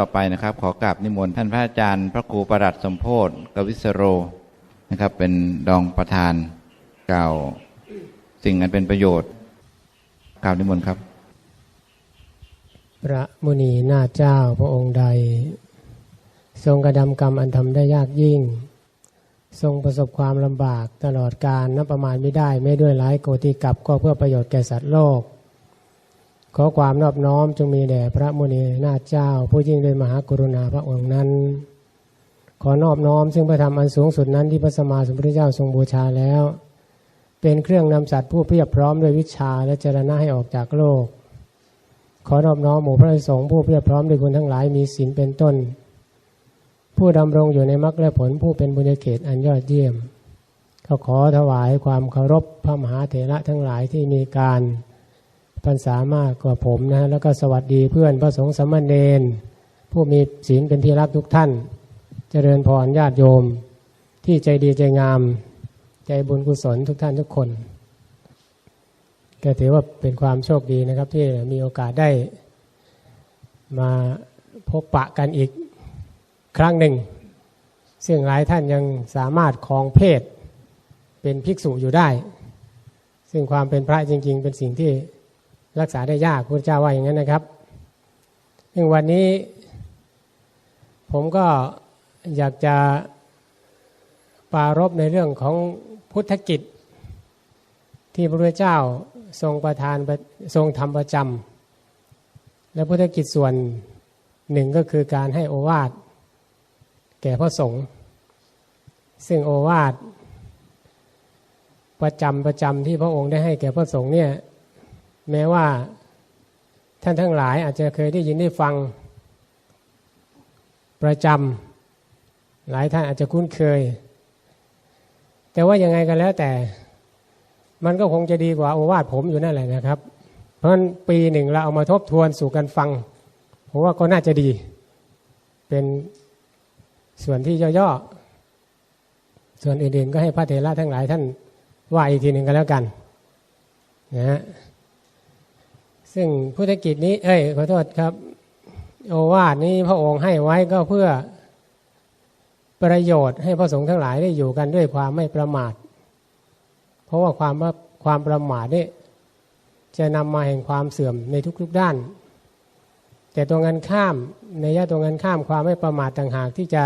ต่อไปนะครับ ขอกราบนิมนต์ท่านพระอาจารย์ พระครูประหลัดสมโพธกวิสโรนะครับ เป็นรองประธานกล่าวสิ่งอันเป็นประโยชน์กล่าวนิมนต์ครับ พระมุนีนาเจ้าพระองค์ใด ทรงกระทำกรรมอันทำได้ยากยิ่ง ทรงประสบความลำบากตลอดการนับประมาณไม่ได้ไม่ด้วยหลายโกติกับก็เพื่อประโยชน์แก่สัตว์โลก ขอความนอบน้อมจงมีแด่พระมุนีนาเจ้า ผู้ยิ่งด้วยมหากรุณาพระองค์นั้น ขอนอบน้อมซึ่งพระธรรมอันสูงสุดนั้นที่พระสมมาสมพุทธเจ้าทรงบูชาแล้ว เป็นเครื่องนำสัตว์ผู้เพียบพร้อมด้วยวิชาและเจรณะให้ออกจากโลก ขอนอบน้อมหมู่พระสงฆ์ผู้เพียบพร้อมด้วยคุณทั้งหลายมีศีลเป็นต้น ผู้ดำรงอยู่ในมรรคและผลผู้เป็นบุญญาเขตอันยอดเยี่ยมก็ขอถวายความเคารพพระมหาเถระทั้งหลายที่มีการ พรรษามากกว่าผมนะฮะแล้วก็สวัสดีเพื่อนพระสงฆ์สามเณรผู้มีศีลเป็นที่รักทุกท่าน เจริญพรญาติโยม ที่ใจดีใจงาม ใจบุญกุศลทุกท่านทุกคนก็ถือว่าเป็นความโชคดีนะครับ ที่มีโอกาสได้ มาพบปะกันอีกครั้งหนึ่ง ซึ่งหลายท่านยังสามารถครองเพศเป็นภิกษุอยู่ได้ ซึ่งความเป็นพระจริง ๆ เป็นสิ่งที่ รักษาได้ยากพระเจ้าว่าอย่างนั้นนะครับซึ่งวันนี้ ผมก็อยากจะปรารบในเรื่องของพุทธกิจ ที่พระพุทธเจ้าทรงประทานทรงทำประจำและพุทธกิจส่วนหนึ่งก็คือการให้โอวาทแก่พระสงฆ์ซึ่งโอวาทประจำประจำที่พระองค์ได้ให้แก่พระสงฆ์เนี่ย แม้ว่าท่านทั้งหลายอาจจะเคยได้ยินได้ฟังประจำหลายท่านอาจจะคุ้นเคย แต่ว่ายังไงกันแล้วแต่ มันก็คงจะดีกว่าโอวาทผมอยู่นั่นแหละนะครับ เพราะงั้นปีหนึ่งเราเอามาทบทวนสู่กันฟังผมว่าก็น่าจะดี เป็นส่วนที่ย่อๆส่วนอื่นๆ ก็ให้พระเถระทั้งหลายท่านว่าอีกทีหนึ่งกันแล้วกันนะฮะ ซึ่งพุทธกิจนี้ เอ้ยขอโทษครับ โอวาทนี้พระองค์ให้ไว้ก็เพื่อประโยชน์ให้พระสงฆ์ทั้งหลายได้อยู่กันด้วยความไม่ประมาท เพราะว่าความว่าความประมาทนี่จะนำมาแห่งความเสื่อมในทุกๆด้าน แต่ตรงกันข้ามในยะตรงกันข้ามความไม่ประมาทต่างหากที่จะ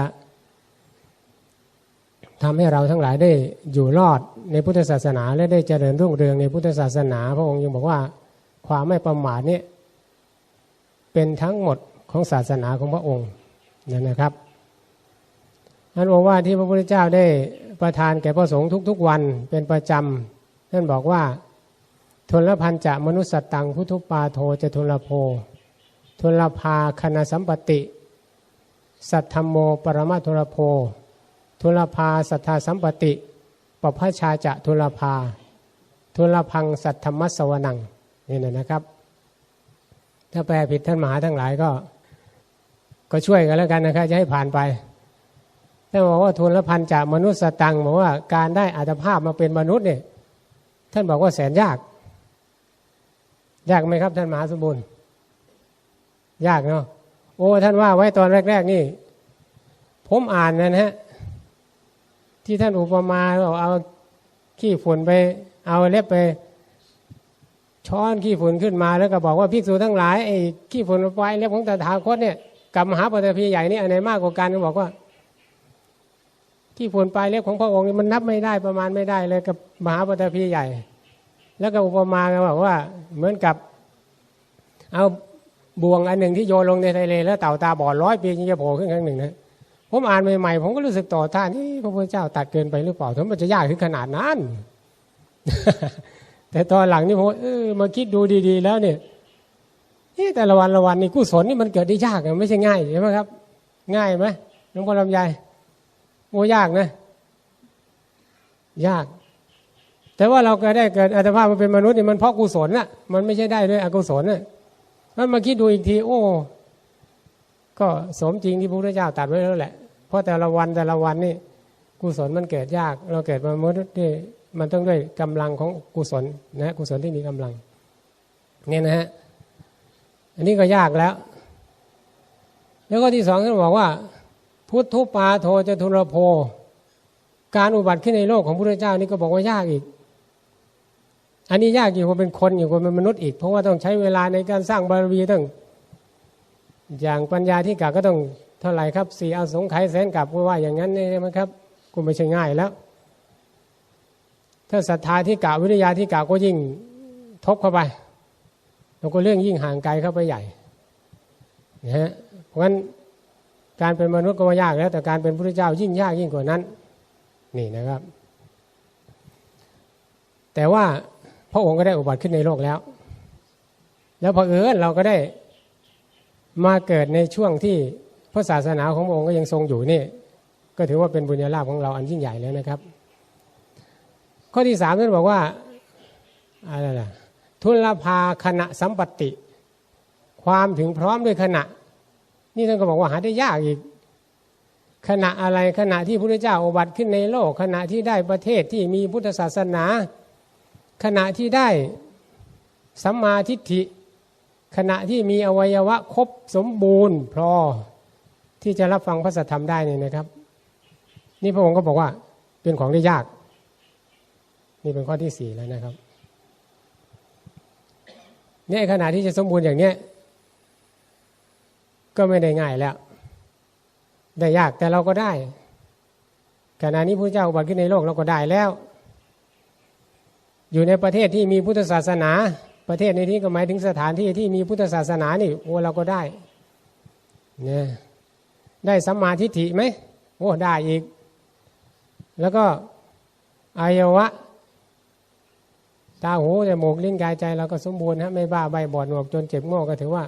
ทำให้เราทั้งหลายได้อยู่รอดในพุทธศาสนาและได้เจริญรุ่งเรืองในพุทธศาสนา พระองค์ยังบอกว่า ความไม่ประมาทนี่เป็นทั้งหมดของศาสนาของพระองค์นั่นนะครับอันบอกว่าที่พระพุทธเจ้าได้ประทานแก่พระสงฆ์ทุกๆวันเป็นประจำท่านบอกว่าทนละพันจะมนุสสตังพุทุปาโทจะทุลโพทุลภาคณสัมปติ สัทธโมปรมาทุลโพทุลภาสัทธาสัมปติปพชาจะทุลภาทุลพังสัทธมัสวนัง นี่นะครับ ถ้าแปลผิดท่านมหาทั้งหลายก็ ก็ช่วยกันแล้วกันนะครับจะให้ผ่านไปท่านบอกว่าทุนละพันจากมนุษย์สตังบอกว่าการได้อัตภาพมาเป็นมนุษย์เนี่ยท่านบอกว่าแสนยาก ยากไหมครับ ท่านมหาสมบูรณ์ ยากเนาะโอ้ท่านว่าไว้ตอนแรก ๆ นี่ ผมอ่านนะฮะที่ท่านอุปมาเอาเอาขี้ฝุ่นไป เอาเล็บไป ช้อนขี้ฝุ่นขึ้นมาแล้วก็บอกว่าภิกษุทั้งหลายไอ้ขี้ฝุ่นไฟเล็บของตถาคตเนี่ยกับมหาปฐพีใหญ่นี่อันไหนมากกว่ากันก็บอกว่าขี้ฝุ่นปลายเล็บของพระองค์มันนับไม่ได้ประมาณไม่ได้เลยกับมหาปฐพีใหญ่ แล้วก็อุปมาก็บอกว่าเหมือนกับ เอาบ่วงอันหนึ่งที่โยนลงในทะเลแล้วเต่าตาบอดร้อยปีจึงจะโผล่ขึ้นครั้งหนึ่งนะผมอ่านใหม่ๆผมก็รู้สึกต่อท่านนี่พระพุทธเจ้าตัดเกินไปหรือเปล่าถึงมันจะยากถึงขนาดนั้น แต่ตอนหลังนี่ผมเออมาคิดดูดีๆ แล้วเนี่ยนี่แต่ละวันละวันนี่กุศลนี่มันเกิดได้ยากไม่ใช่ง่ายใช่ไหมครับ ง่ายไหมหลวงพ่อลำไยโอ้ยากนะ ยาก แต่ว่าเราก็ได้เกิดอัตภาพมาเป็นมนุษย์นี่มันเพราะกุศลน่ะ มันไม่ใช่ได้ด้วยอกุศลน่ะมันมาคิดดูอีกที โอ้ ก็สมจริงที่พระพุทธเจ้าตัดไว้แล้วแหละเพราะแต่ละวันแต่ละวันนี่กุศลมันเกิดยาก เราเกิดมามนุษย์นี่ มันต้องด้วยกำลังของกุศลนะกุศลที่มีกำลังเนี่ยนะฮะอันนี้ก็ยากแล้ว แล้วก็ที่สองท่านบอกว่า พุทธุปาโทจะทุรโพการอุบัติขึ้นในโลกของพระพุทธเจ้านี่ก็บอกว่ายากอีก อันนี้ยากอยู่กว่าเป็นคนอยู่กว่าเป็นมนุษย์อีก เพราะว่าต้องใช้เวลาในการสร้างบารมีตั้งอย่างปัญญาที่กะก็ต้องเท่าไหร่ครับสี่อาสงไขยแสนกับก็ว่าอย่างนั้นนี่ใช่ไหมครับก็ไม่ใช่ง่ายแล้ว ถ้าศรัทธาที่กะวิริยาที่กะก็ยิ่งทบเข้าไปแล้วก็เรื่องยิ่งห่างไกลเข้าไปใหญ่นะฮะเพราะฉะนั้นการเป็นมนุษย์ก็ว่ายากแล้ว แต่การเป็นพระเจ้ายิ่งยากยิ่งกว่านั้น นี่นะครับ แต่ว่าพระองค์ก็ได้อุบัติขึ้นในโลกแล้ว แล้วพอเอิญเราก็ได้มาเกิดในช่วงที่พระศาสนาของพระองค์ก็ยังทรงอยู่นี่ ก็ถือว่าเป็นบุญญาลาภของเราอันยิ่งใหญ่แล้วนะครับ ข้อที่สามท่านบอกว่าอะไรล่ะทุลภาขณะสัมปติ ความถึงพร้อมด้วยขณะ นี่ท่านก็บอกว่าหาได้ยากอีก ขณะอะไรขณะที่พระพุทธเจ้าอบัติขึ้นในโลก ขณะที่ได้ประเทศที่มีพุทธศาสนา ขณะที่ได้สัมมาทิฏฐิ ขณะที่มีอวัยวะครบสมบูรณ์พอที่จะรับฟังพระสัทธรรมได้เนี่ยนะครับ นี่พระองค์ก็บอกว่าเป็นของได้ยาก นี่เป็นข้อที่สี่แล้วนะครับเนี่ยขณะที่จะสมบูรณ์อย่างเนี้ยก็ไม่ได้ง่ายแล้ว ได้ยากแต่เราก็ได้ ขณะนี้พระเจ้าอุบัติขึ้นในโลกเราก็ได้แล้ว อยู่ในประเทศที่มีพุทธศาสนา ประเทศในที่ก็หมายถึงสถานที่ที่มีพุทธศาสนานี่โอ้เราก็ได้เนี่ยได้สัมมาทิฏฐิไหมโอ้ได้อีก แล้วก็อายวะ ตาหูจมูกลิ้นกายใจเราก็สมบูรณ์ฮะไม่บ้าใบบอดหนวกจนเจ็บโง่ก็ถือว่า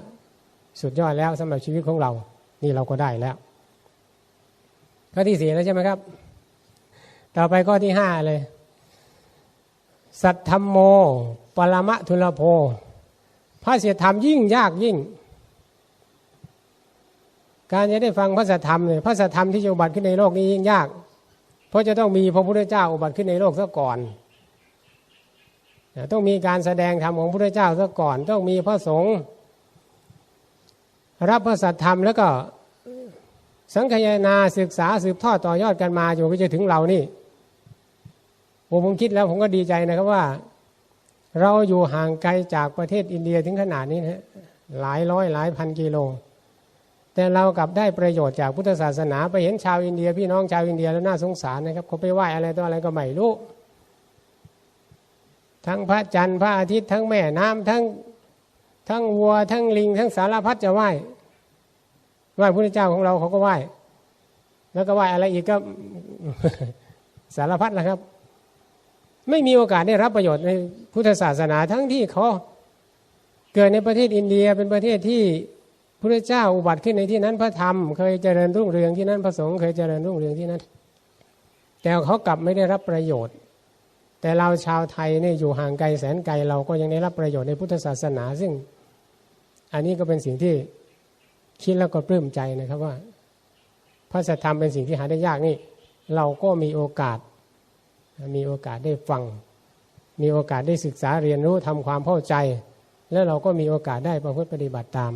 สุดยอดแล้วสำหรับชีวิตของเรา นี่เราก็ได้แล้วข้อที่สี่แล้วใช่ไหมครับ ต่อไปข้อที่ห้าเลย สัทธรรมโม ปรมะทุลโภพระเสียธรรมยิ่งยากยิ่ง การจะได้ฟังพระสัทธรรมเนี่ยพระสัทธรรมที่จะอุบัติขึ้นในโลกนี้ยิ่งยาก เพราะจะต้องมีพระพุทธเจ้าอุบัติขึ้นในโลกซะก่อน ต้องมีการแสดงธรรมของพระพุทธเจ้าซะก่อน ต้องมีพระสงฆ์รับพระสัทธรรมแล้วก็สังคายนาศึกษาสืบทอดต่อยอดกันมาอยู่ก็จะถึงเรานี่ผมผมคิดแล้วผมก็ดีใจนะครับว่า เราอยู่ห่างไกลจากประเทศอินเดียถึงขนาดนี้นะหลายร้อยหลายพันกิโล แต่เรากลับได้ประโยชน์จากพุทธศาสนา ไปเห็นชาวอินเดีย พี่น้องชาวอินเดียแล้วน่าสงสารนะครับเขาไปไหว้อะไรตัวอะไรก็ไม่รู้ ทั้งพระจันทร์พระอาทิตย์ทั้งแม่น้ำทั้งทั้งวัว ทั้งลิง ทั้งสารพัดจะไหว้ไหว้พระเจ้าของเราเขาก็ไหว้แล้วก็ไหว้อะไรอีกก็สารพัดนะครับ ไม่มีโอกาสได้รับประโยชน์ในพุทธศาสนาทั้งที่เขาเกิดในประเทศอินเดียเป็นประเทศที่พระเจ้าอุบัติขึ้นในที่นั้นพระธรรม เคยเจริญรุ่งเรืองที่นั้นพระสงฆ์เคยเจริญรุ่งเรืองที่นั้นแต่เขากลับไม่ได้รับประโยชน์ แต่เราชาวไทยเนี่ยอยู่ห่างไกลแสนไกลเราก็ยังได้รับประโยชน์ในพุทธศาสนา ซึ่งอันนี้ก็เป็นสิ่งที่คิดแล้วก็ปลื้มใจนะครับว่า พระสัทธรรมเป็นสิ่งที่หาได้ยากนี่ เราก็มีโอกาส มีโอกาสได้ฟัง มีโอกาสได้ศึกษาเรียนรู้ทำความเข้าใจ แล้วเราก็มีโอกาสได้ประพฤติปฏิบัติตาม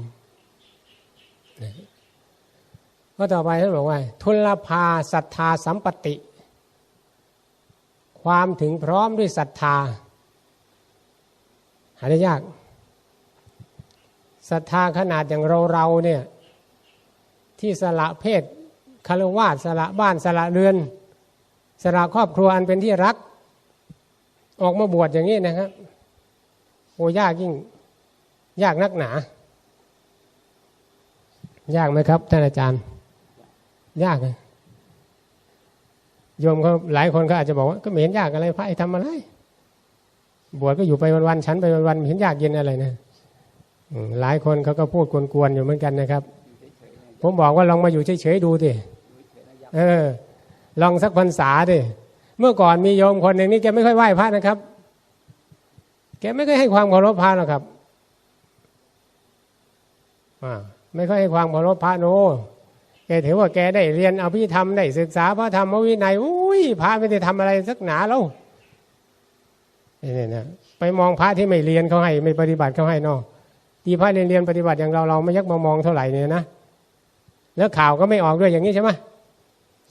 ก็ต่อไปท่านบอกว่า ทุลภาศรัทธาสัมปติ ความถึงพร้อมด้วยศรัทธา หาได้ยากศรัทธาขนาดอย่างเราเราเนี่ยที่สละเพศคารวาสสละบ้านสละเรือน สละครอบครัวอันเป็นที่รัก ออกมาบวชอย่างนี้นะครับโอ้ยากยิ่ง ยากนักหนา ยากไหมครับท่านอาจารย์ ยากนะ โยมเขาหลายคนเขาอาจจะบอกว่าก็ไม่เห็นยากอะไรพระไอ้ทำอะไร บวชก็อยู่ไปวันๆฉันไปวันๆเห็นยากเย็นอะไรนะหลายคนเขาก็พูดกวนๆอยู่เหมือนกันนะครับ ผมบอกว่าลองมาอยู่เฉยๆดูดิเออ ลองสักพรรษาดิเมื่อก่อนมีโยมคนหนึ่งนี่แกไม่ค่อยไหว้พระนะครับ แกไม่ค่อยให้ความเคารพพระหรอกครับไม่ค่อยให้ความเคารพพระโน แกถือว่าแกได้เรียนอภิธรรมได้ศึกษาพระธรรมวินัยอุ้ยพระไม่ได้ทำอะไรสักหนาแล้วนี่นะไปมองพระที่ไม่เรียนเขาให้ไม่ปฏิบัติเขาให้นอที่พระเรียนเรียนปฏิบัติอย่างเราเราไม่ยักมามองเท่าไหร่เนี่ยนะแล้วข่าวก็ไม่ออกด้วยอย่างนี้ใช่ไหม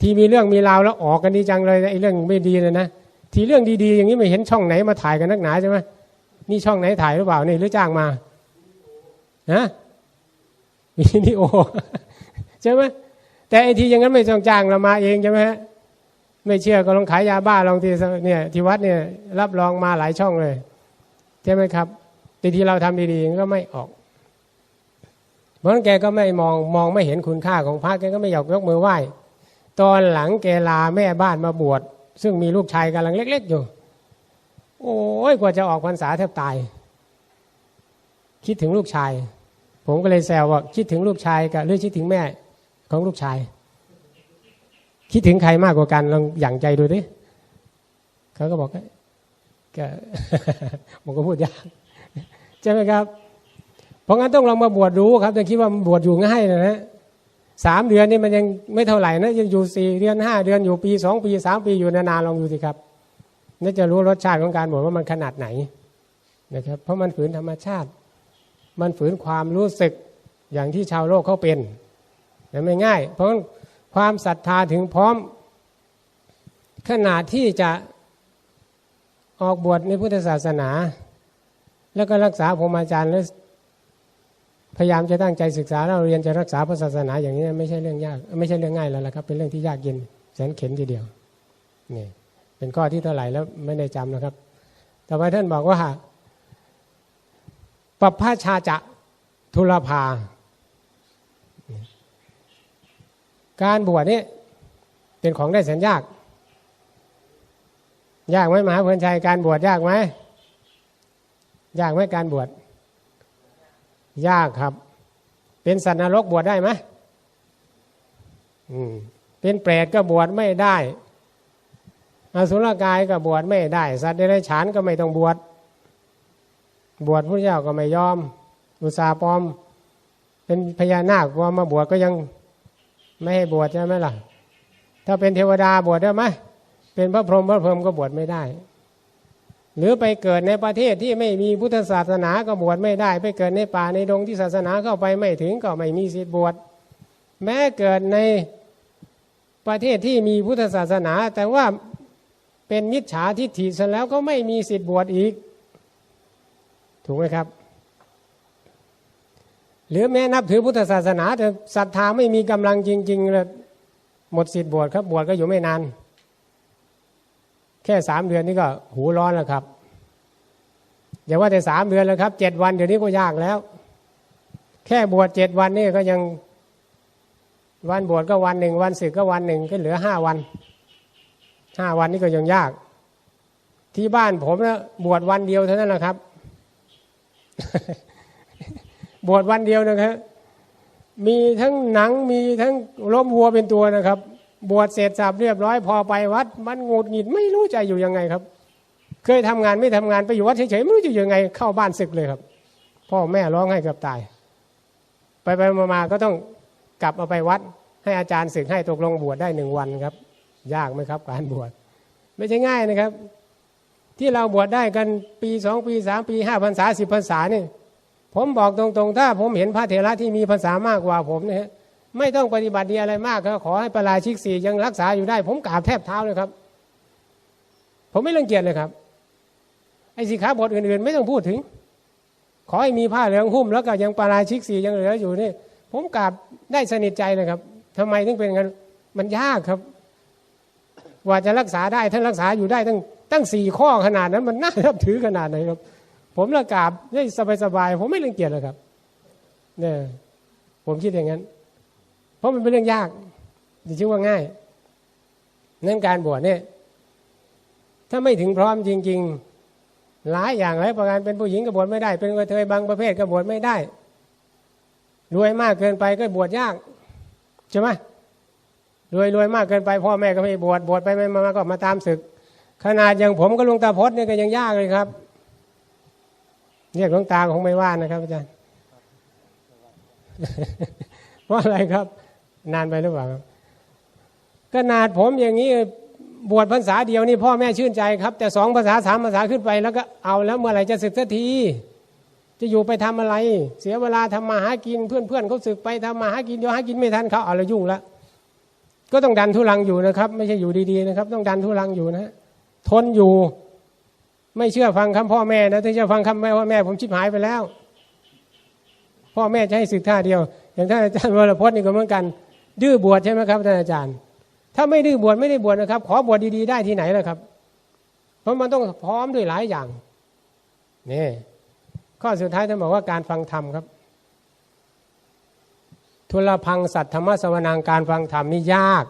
ทีมีเรื่องมีราวแล้วออกกันดีจังเลยไอ้เรื่องไม่ดีเลยนะทีเรื่องดีๆ อย่างนี้ไม่เห็นช่องไหนมาถ่ายกันนักหนาใช่ไหมนี่ช่องไหนถ่ายหรือเปล่านี่หรือจ้างมาฮะวิดีโอใช่ไหม แต่ไอทีอย่างนั้นไม่ต้องจ้างเรามาเองใช่ไหมฮะไม่เชื่อก็ลองขายยาบ้าลองที่เนี่ยที่วัดเนี่ยรับรองมาหลายช่องเลยใช่ไหมครับแต่ที่เราทำดีๆก็ไม่ออกเพราะฉะนั้นแกก็ไม่มองมองไม่เห็นคุณค่าของพระแกก็ไม่อยากยกมือไหว้ตอนหลังแกลาแม่บ้านมาบวชซึ่งมีลูกชายกำลังเล็ก ๆ อยู่ โอ้ยกว่าจะออกพรรษาแทบตาย คิดถึงลูกชาย ผมก็เลยแซวว่าคิดถึงลูกชายกับหรือคิดถึงแม่ ของลูกชาย คิดถึงใครมากกว่ากันลองหยั่งใจดูดิเขาก็บอกก็ผมก็พูดยากใช่ไหมครับ เพราะงั้นต้องลองมาบวชดูครับจะคิดว่าบวชอยู่ง่ายนะฮะสามเดือนนี่มันยังไม่เท่าไหร่นะยังอยู่สี่เดือนห้าเดือนอยู่ปีสองปีสามปีอยู่นานๆลองดูสิครับนี่จะรู้รสชาติของการบวชว่ามันขนาดไหนนะครับ เพราะมันฝืนธรรมชาติ มันฝืนความรู้สึกอย่างที่ชาวโลกเขาเป็น แต่ไม่ง่าย เพราะความศรัทธาถึงพร้อม ขนาดที่จะออกบวชในพุทธศาสนา แล้วก็รักษาพรหมจรรย์และพยายามจะตั้งใจศึกษาเราเรียนจะรักษาพระศาสนาอย่างนี้ไม่ใช่เรื่องยาก ไม่ใช่เรื่องง่ายแล้วล่ะครับ เป็นเรื่องที่ยากเย็นแสนเข็นทีเดียวนี่เป็นข้อที่เท่าไหร่แล้วไม่ได้จำนะครับต่อไปท่านบอกว่าปปพาชาจะทุลภา การบวชนี่เป็นของได้แสนยาก ยากไหมมหาเพลินชัยการบวชยากไหมยากไหมการบวชยากครับ เป็นสัตว์นรกบวชได้ไหมอืมเป็นเปรตก็บวชไม่ได้อสุรกายก็บวชไม่ได้ สัตว์เดรัจฉานก็ไม่ต้องบวชบวชพระเจ้าก็ไม่ยอม อุตสาปอม เป็นพญานาคพอมาบวชก็ยัง ไม่ให้บวชใช่ไหมล่ะ ถ้าเป็นเทวดาบวชได้ไหมเป็นพระพรหมพระพรหมก็บวชไม่ได้ หรือไปเกิดในประเทศที่ไม่มีพุทธศาสนาก็บวชไม่ได้ ไปเกิดในป่าในดงที่ศาสนาเข้าไปไม่ถึงก็ไม่มีสิทธิบวชแม้เกิดในประเทศที่มีพุทธศาสนา แต่ว่าเป็นมิจฉาทิฏฐิเสร็จแล้วก็ไม่มีสิทธิบวชอีก ถูกไหมครับ หรือแม้นับถือพุทธศาสนา แต่ศรัทธาไม่มีกำลังจริงๆเลยหมดสิทธิ์บวชครับบวชก็อยู่ไม่นาน แค่สามเดือนนี่ก็หูร้อนแล้วครับอย่าว่าแต่สามเดือนแล้วครับเจ็ดวันเดี๋ยวนี้ก็ยากแล้ว แค่บวชเจ็ดวันนี่ก็ยังวันบวชก็วันหนึ่งวันศึกก็วันหนึ่งก็เหลือห้าวันห้าวันนี่ก็ยังยาก ที่บ้านผมนะบวชวันเดียวเท่านั้นแหละครับ บวชวันเดียวนะครับมีทั้งหนังมีทั้งล้มวัวเป็นตัวนะครับ บวชเสร็จสับเรียบร้อยพอไปวัด มันงดหงิดไม่รู้จะอยู่ยังไงครับ เคยทำงานไม่ทำงานไปอยู่วัดเฉยๆไม่รู้จะอยู่ยังไง เข้าบ้านศึกเลยครับ พ่อแม่ร้องให้เกือบตาย ไปไปมาๆก็ต้องกลับเอาไปวัด ให้อาจารย์ศึกให้ตกลงบวชได้หนึ่งวันครับ ยากไหมครับการบวชไม่ใช่ง่ายนะครับ ที่เราบวชได้กันปีสองปีสามปีห้าพรรษาสิบพรรษานี่ ผมบอกตรงๆ ถ้าผมเห็นพระเถระที่มีภาษามากกว่าผมเนี่ยไม่ต้องปฏิบัติดีอะไรมากครับขอให้ประราชิกสี่ยังรักษาอยู่ได้ ผมกราบแทบเท้าเลยครับ ผมไม่รังเกียจเลยครับไอ้สิขาบทอื่นๆ ไม่ต้องพูดถึง ขอให้มีผ้าเหลืองหุ้มแล้วก็ยังประราชิกสี่ยังเหลืออยู่นี่ ผมกราบได้สนิทใจเลยครับทำไมถึงเป็นงั้นมันยากครับว่าจะรักษาได้ท่านรักษาอยู่ได้ตั้งตั้งสี่ข้อขนาดนั้น มันน่านับถือขนาดไหนครับ ผมละกราบได้สบายๆผมไม่รังเกียจเลยครับเนี่ยผมคิดอย่างนั้น เพราะมันเป็นเรื่องยากจะชื่อว่าง่ายนั่นการบวชเนี่ยถ้าไม่ถึงพร้อมจริง ๆ หลายอย่างหลายประการเป็นผู้หญิงก็บวชไม่ได้ เป็นกระเทยบางประเภทก็บวชไม่ได้ รวยมากเกินไปก็บวชยากใช่ไหมรวยรวยมากเกินไปพ่อแม่ก็ไม่บวชบวชไปไม่มาก็มาตามศึก ขนาดอย่างผมก็ลุงตาพจน์เนี่ยก็ยังยากเลยครับ เรียกหลวงตาคงไม่ว่านะครับ อาจารย์ เพราะอะไรครับ นานไปหรือเปล่าขนาดผมอย่างนี้บวชภาษาเดียวนี่พ่อแม่ชื่นใจครับ แต่สองภาษาสามภาษาขึ้นไปแล้วก็เอาแล้วเมื่อไหร่จะศึกสักทีจะอยู่ไปทำอะไร เสียเวลาทำมาหากินเพื่อนเพื่อนเขาศึกไปทำมาหากินเดี๋ยวหากินไม่ทันเขาเอาละยุ่งละก็ต้องดันทุลังอยู่นะครับ ไม่ใช่อยู่ดีๆนะครับ ต้องดันทุลังอยู่นะทนอยู่ ไม่เชื่อฟังคำพ่อแม่นะถ้าเชื่อฟังคำแม่ว่าแม่ ผมชิบหายไปแล้ว พ่อแม่จะให้ศึกท่าเดียว อย่างท่านอาจารย์วรพจน์นี่ก็เหมือนกัน ดื้อบวชใช่ไหมครับท่านอาจารย์ ถ้าไม่ดื้อบวชไม่ได้บวชนะครับ ขอบวชดีๆได้ที่ไหนล่ะครับ เพราะมันต้องพร้อมด้วยหลายอย่างนี่ข้อสุดท้ายท่านบอกว่าการฟังธรรมครับ ทุลพังสัตธรรมสวนังการฟังธรรมนี่ยาก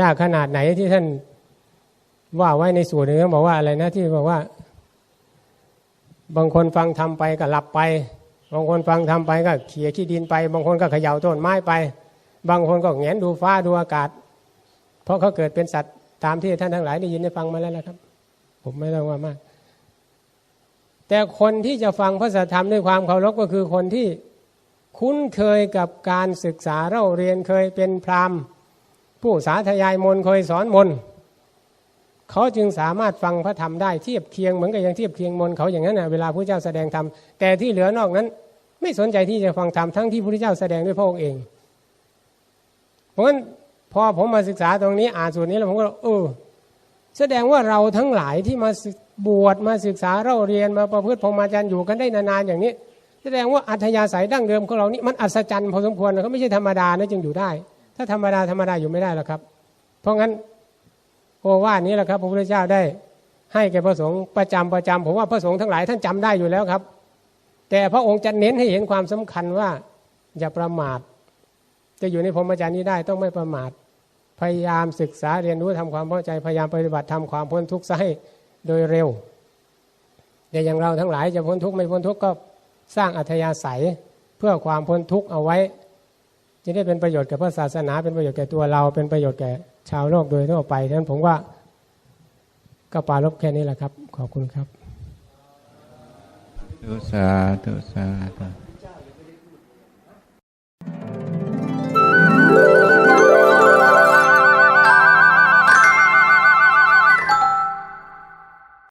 ยากขนาดไหนที่ท่าน ว่าไว้ในส่วนหนึ่งบอกว่าอะไรนะที่บอกว่า บางคนฟังทำไปก็หลับไป บางคนฟังทำไปก็เขี่ยขี้ดินไป บางคนก็เขย่าต้นไม้ไป บางคนก็แงนดูฟ้าดูอากาศ เพราะเขาเกิดเป็นสัตว์ตามที่ท่านทั้งหลายได้ยินได้ฟังมาแล้วนะครับ ผมไม่ต้องว่ามาก แต่คนที่จะฟังพระสัทธรรมด้วยความเคารพก็คือคนที่คุ้นเคยกับการศึกษาเราเรียนเคยเป็นพราหมณ์ ผู้สาธยายมนเคยสอนมนต์ เขาจึงสามารถฟังพระธรรมได้เทียบเคียงเหมือนกับอย่างเทียบเคียงมนต์เขาอย่างนั้นนะเวลาพระเจ้าแสดงธรรมแต่ที่เหลือนอกนั้น ไม่สนใจที่จะฟังธรรมทั้งที่พระเจ้าแสดงด้วยพระองค์เอง เพราะฉะนั้นพอผมมาศึกษาตรงนี้อ่านส่วนนี้แล้วผมก็เออแสดงว่าเราทั้งหลายที่มาบวชมาศึกษาเราเรียนมาประพฤติพรหมจรรย์อยู่กันได้นานๆอย่างนี้ แสดงว่าอัธยาศัยดั้งเดิมของเรานี่มันอัศจรรย์พอสมควรนะเขาไม่ใช่ธรรมดานะจึงอยู่ได้ ถ้าธรรมดาธรรมดาอยู่ไม่ได้หรอกครับ เพราะงั้น โอวาทนี้แหละครับ พระพุทธเจ้าได้ ให้แก่พระสงฆ์ประจำประจำผมว่าพระสงฆ์ทั้งหลายท่านจำได้อยู่แล้วครับ แต่พระองค์จะเน้นให้เห็นความสำคัญว่า อย่าประมาท จะอยู่ในพรหมจรรย์นี้ได้ต้องไม่ประมาท พยายามศึกษาเรียนรู้ทำความเข้าใจพยายามปฏิบัติทำความพ้นทุกข์ซะให้โดยเร็วแต่อย่างเราทั้งหลายจะพ้นทุกข์ไม่พ้นทุกข์ก็สร้างอัธยาศัยเพื่อความพ้นทุกข์เอาไว้ จะได้เป็นประโยชน์แก่พระศาสนาเป็นประโยชน์แก่ตัวเราเป็นประโยชน์แก่ ชาวโลกโดยทั่วไปฉะนั้นผมว่าก็ปารบแค่นี้แหละครับ ขอบคุณครับทุสาธุสาธุ